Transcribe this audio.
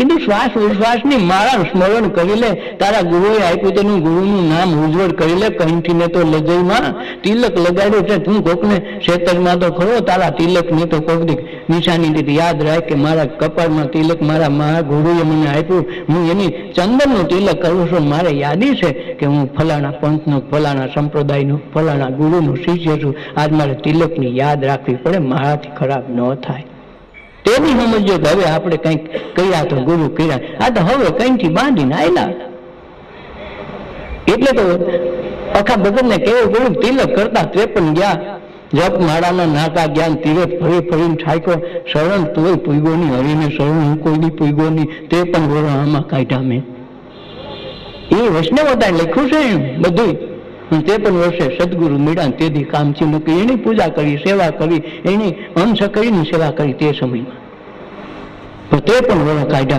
કીધું, શ્વાસ ઉશ્વાસની મારા સ્મરણ કરી લે. તારા ગુરુએ આપ્યું તેનું ગુરુનું નામ ઉજ્જવળ કરી લે. કંઠીને તો લજઈમાં તિલક લગાડ્યું છે. તું કોકને શેતરમાં તો ખરો તારા તિલક ને તો કોક નિશાની દીધી. યાદ રાખ કે મારા કપાળમાં તિલક મારા મહા ગુરુએ મને આપ્યું. હું એની ચંદનનું તિલક કરું છું. મારે યાદી છે કે હું ફલાણા પંથનો, ફલાણા સંપ્રદાયનો, ફલાણા ગુરુનો શિષ્ય છું. આજ મારે તિલકની યાદ રાખવી પડે. મારાથી ખરાબ ન થાય. તેની સમજો કે હવે આપણે કંઈક કર્યા તો ગુરુ કર્યા. આ તો હવે કંઈથી બાંધીને આયલા. એટલે તો આખા બગલને કેવું પડ્યું, તિલક કરતા ત્રેપન ગયા જપ માળાના નાકા જ્ઞાન તીરે ફરી ફરીને ઠાક્યો, શરણ તોય પૂગો નહીં, હરીને શરણ હું કોઈ નહીં પૂગો નહીં તે પણ વરણ આમાં કાઢ્યા મેં. એ વૈષ્ણવતા લખ્યું છે બધું તે પણ વર્ષે સદગુરુ મેળા તેથી કામથી મૂકી એની પૂજા કરી, સેવા કરી, એની અંશ કરીને સેવા કરી તે સમયમાં. તો તે પણ વળો કાઢ્યા.